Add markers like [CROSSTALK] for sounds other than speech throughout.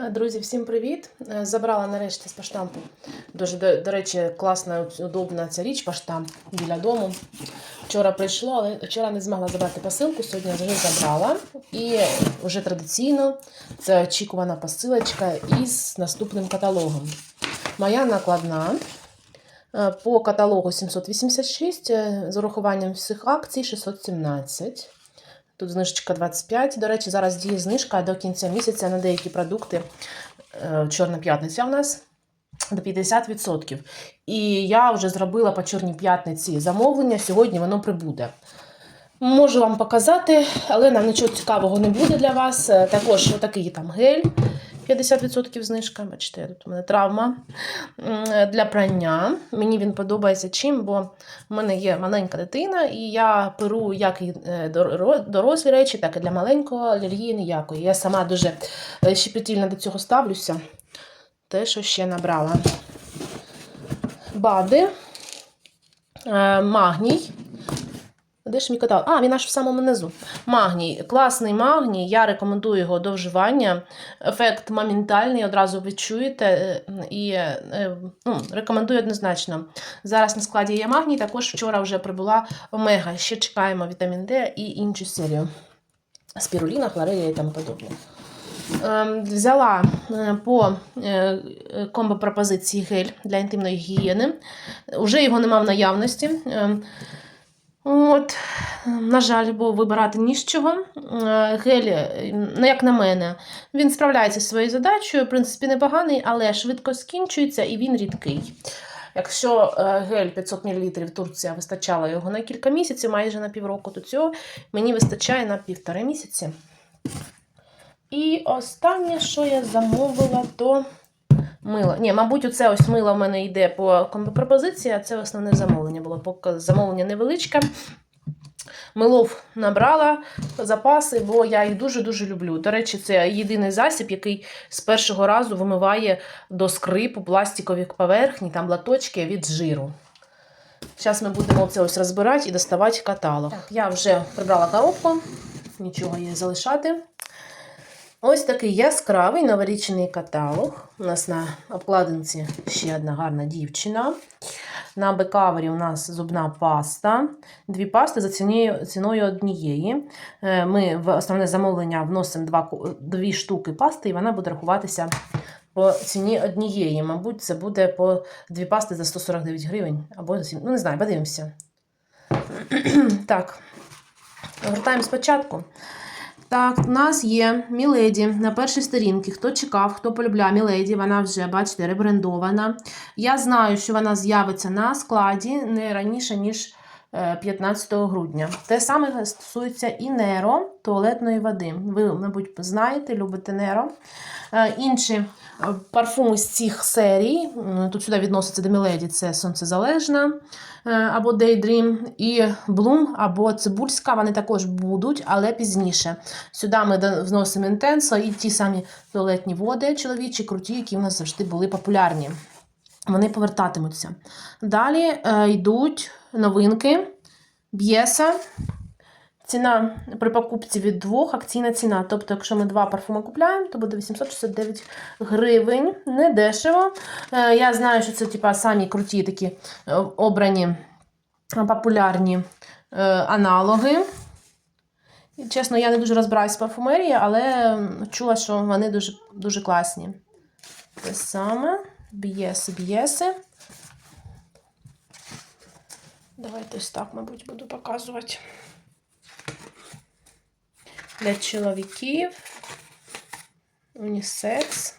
Е, Друзі, всім привіт! Е, Забрала нарешті з поштампу. Дуже, до, до речі, класна, удобна ця річ поштамп біля дому. Вчора прийшло, але вчора не змогла забрати посилку, сьогодні вже забрала. І вже традиційно це очікувана посилочка із наступним каталогом. Моя накладна е, по каталогу 786 е, з урахуванням всіх акцій 617. Тут знижечка 25. До речі, зараз діє знижка до кінця місяця на деякі продукти. Е, Чорна п'ятниця у нас до 50%. І я вже зробила по Чорній п'ятниці замовлення. Сьогодні воно прибуде. Можу вам показати, але нам нічого цікавого не буде для вас. Е, Також такий там гель. 50% знижка. Бачите, тут у мене травма для прання. Мені він подобається чим, бо в мене є маленька дитина, і я перу як і е, дорослі речі, так і для маленького алергії ніякої. Я сама дуже е, щепетільно до цього ставлюся. Те, що ще набрала. Бади, е, магній. Де ж мій каталог? А, він аж в самому низу. Магній. Класний магній. Я рекомендую його до вживання. Ефект моментальний, одразу ви чуєте. е, І е, е, ну, рекомендую однозначно. Зараз на складі є магній, також вчора вже прибула омега. Ще чекаємо вітамін Д і іншу серію. Спіруліна, хлорелія і тому подобне. Ем, Взяла по е, комбо-пропозиції гель для інтимної гігієни. Уже його нема в наявності. От, на жаль, бо вибирати ні з чого. Е, Гель, е, ну, як на мене, він справляється зі своєю задачею, в принципі, непоганий, але швидко скінчується і він рідкий. Якщо е, гель 500 мл Турція вистачала його на кілька місяців, майже на півроку, то цього мені вистачає на півтори місяці. І останнє, що я замовила, то мило. Ні, мабуть, оце ось мило в мене йде по комбо-пропозиції, а це основне замовлення було. Поки замовлення невеличке. Милов набрала запаси, бо я їх дуже-дуже люблю. До речі, це єдиний засіб, який з першого разу вимиває до скрипу пластикові поверхні, там латочки від жиру. Зараз ми будемо це ось розбирати і доставати каталог. Так, я вже прибрала коробку, нічого її залишати. Ось такий яскравий новорічний каталог. У нас на обкладинці ще одна гарна дівчина. На бекавері у нас зубна паста. Дві пасти за ціною, однієї. Е, Ми в основне замовлення вносимо два, дві штуки пасти, і вона буде рахуватися по ціні однієї. Мабуть, це буде по дві пасти за 149 гривень. Або ну не знаю, подивимося. [CLEARS THROAT] так, гортаємо спочатку. Так, у нас є Міледі на першій сторінці. Хто чекав, хто полюбляє Міледі, вона вже, бачите, ребрендована. Я знаю, що вона з'явиться на складі не раніше, ніж 15 грудня. Те саме стосується і Неро туалетної води. Ви, мабуть, знаєте, любите Неро. Е, Інші е, парфуми з цих серій, тут сюди відноситься до це сонцезалежна е, або Daydream, і Bloom або Цибульська, вони також будуть, але пізніше. Сюди ми вносимо інтенсо і ті самі туалетні води чоловічі, круті, які у нас завжди були популярні. Вони повертатимуться. Далі е, йдуть новинки Б'єса. Ціна при покупці від двох, акційна ціна. Тобто, якщо ми два парфуми купляємо, то буде 869 гривень. Не дешево. Е, Я знаю, що це типа, самі круті такі е, обрані е, популярні е, аналоги. Чесно, я не дуже розбираюсь в парфумерії, але чула, що вони дуже, дуже класні. Те саме. Б'єси, б'єси. Давайте ось так, мабуть, буду показувати. Для чоловіків. Унісекс.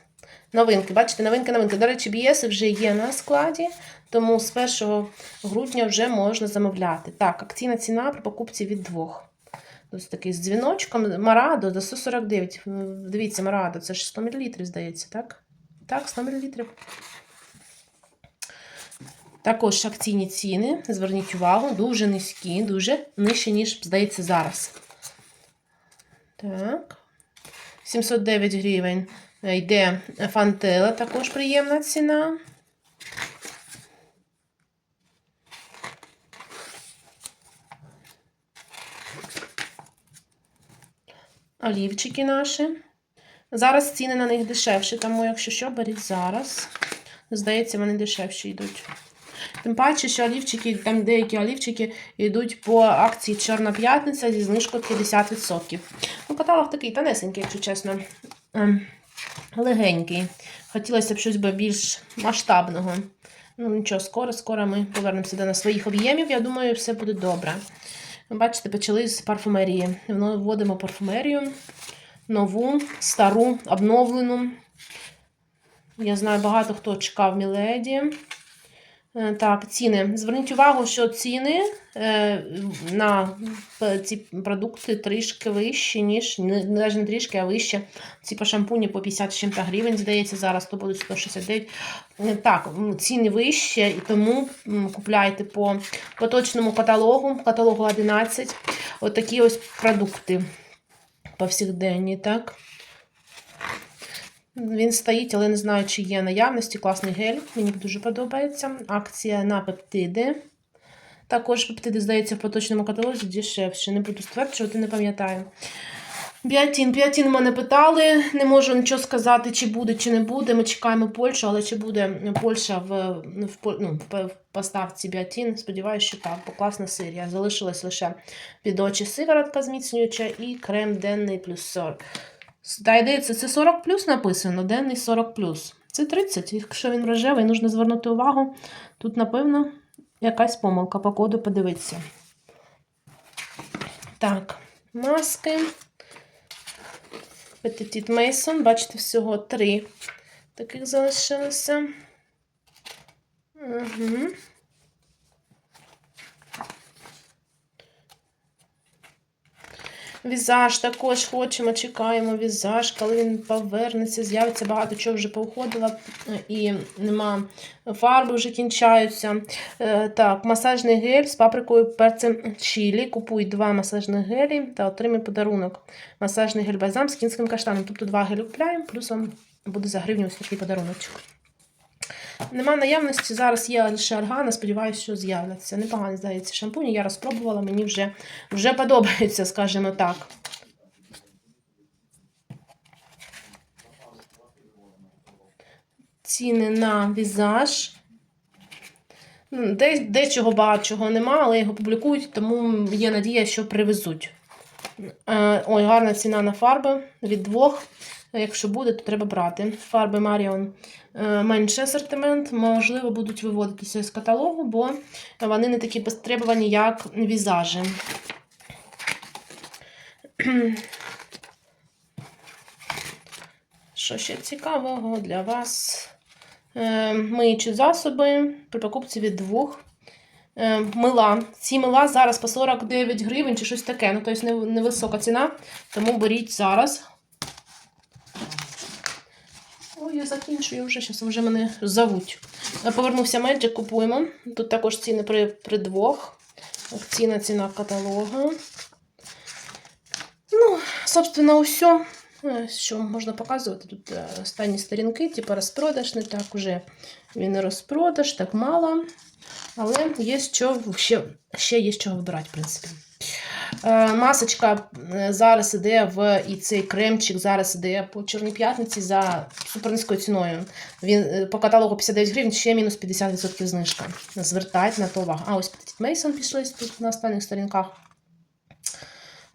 Новинки, бачите, новинки, новинки. До речі, BS вже є на складі, тому з 1 грудня вже можна замовляти. Так, акційна ціна при покупці від двох. Ось такий з дзвіночком. Марадо до 149. Дивіться, Марадо, це ж 100 мл, здається, так? Так, 100 мл. Також акційні ціни, зверніть увагу, дуже низькі, дуже нижчі, ніж, здається, зараз. Так. 709 гривень йде фантела, також приємна ціна. Олівчики наші. Зараз ціни на них дешевші, тому якщо що, беріть зараз. Здається, вони дешевші йдуть. Тим паче, що олівчики, там деякі олівчики йдуть по акції Чорна п'ятниця зі знижкою 50%. Ну, каталог такий тонесенький, якщо чесно. Ем, легенький. Хотілося б щось би більш масштабного. Ну, нічого, скоро, скоро ми повернемося до своїх об'ємів. Я думаю, все буде добре. Бачите, почали з парфумерії. Вводимо парфумерію. Нову, стару, обновлену. Я знаю, багато хто чекав Міледі. Е, Так, ціни. Зверніть увагу, що ціни е, на ці продукти трішки вищі, ніж навіть не трішки, а вище. Ці по шампуні по 50 з чим-то гривень, здається, зараз то будуть 169. Е, Так, ціни вищі, і тому купляйте по поточному каталогу, каталогу 11. Отакі ось продукти повсякденні, так? Він стоїть, але не знаю, чи є наявності. Класний гель. Мені дуже подобається. Акція на пептиди. Також пептиди, здається, в поточному каталозі дешевше. Не буду стверджувати, не пам'ятаю. Біотін. Біотін мене питали. Не можу нічого сказати, чи буде, чи не буде. Ми чекаємо Польщу, але чи буде Польща в, в, ну, в поставці біотін. Сподіваюся, що так, бо класна серія. Залишилась лише під очі сиворотка зміцнююча і крем денний плюс 40. Здається, це 40 плюс написано, денний 40 плюс. Це 30. Якщо він рожевий, нужно звернути увагу. Тут, напевно, якась помилка по коду подивитися. Так, маски. Petit Мейсон. Бачите, всього три таких залишилося. Угу. Візаж також хочемо, чекаємо візаж, коли він повернеться, з'явиться багато чого вже повходило е, і нема фарби вже кінчаються. Е, Так, масажний гель з паприкою перцем чилі. Купуй два масажних гелі та отримай подарунок. Масажний гель бальзам з кінським каштаном. Тобто два гелі купляємо, плюс вам буде за гривню такий подаруночок. Нема наявності, зараз є лише органа, сподіваюся, що з'являться. Непогані, здається, шампуні. Я розпробувала, мені вже, вже подобається, скажімо так. Ціни на візаж. Ну, Де, багато чого нема, але його публікують, тому є надія, що привезуть. Е, Ой, гарна ціна на фарби від двох. Якщо буде, то треба брати. Фарби Marion е, менший асортимент, можливо, будуть виводитися з каталогу, бо вони не такі безтребувані, як візажі. [CLEARS THROAT] Що ще цікавого для вас? Е, Миючі засоби при покупці від двох. Е, Мила. Ці мила зараз по 49 гривень чи щось таке. Ну, тобто невисока ціна, тому беріть зараз. Ой, я закінчую вже, зараз вже мене зовуть. Е, Повернувся Magic, купуємо. Тут також ціни при, при двох. Акційна ціна каталога. Ну, собственно, все. Е, Що можна показувати? Тут е, останні сторінки, типу розпродаж, не так уже він розпродаж, так мало. Але є що ще, ще є чого вибирати, в принципі. Е, Масочка е, зараз іде в і цей кремчик зараз іде по Чорній п'ятниці за супернизькою ціною. Він е, по каталогу 59 гривень, ще мінус 50% знижка. Звертайте на то увагу. А ось Petit Mason пішли тут на останніх сторінках.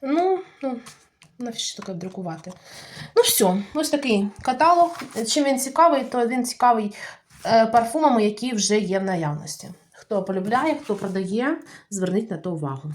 Ну, ну навіщо таке друкувати? Ну, все, ось такий каталог. Чим він цікавий, то він цікавий парфумами, які вже є в наявності. Хто полюбляє, хто продає, зверніть на то увагу.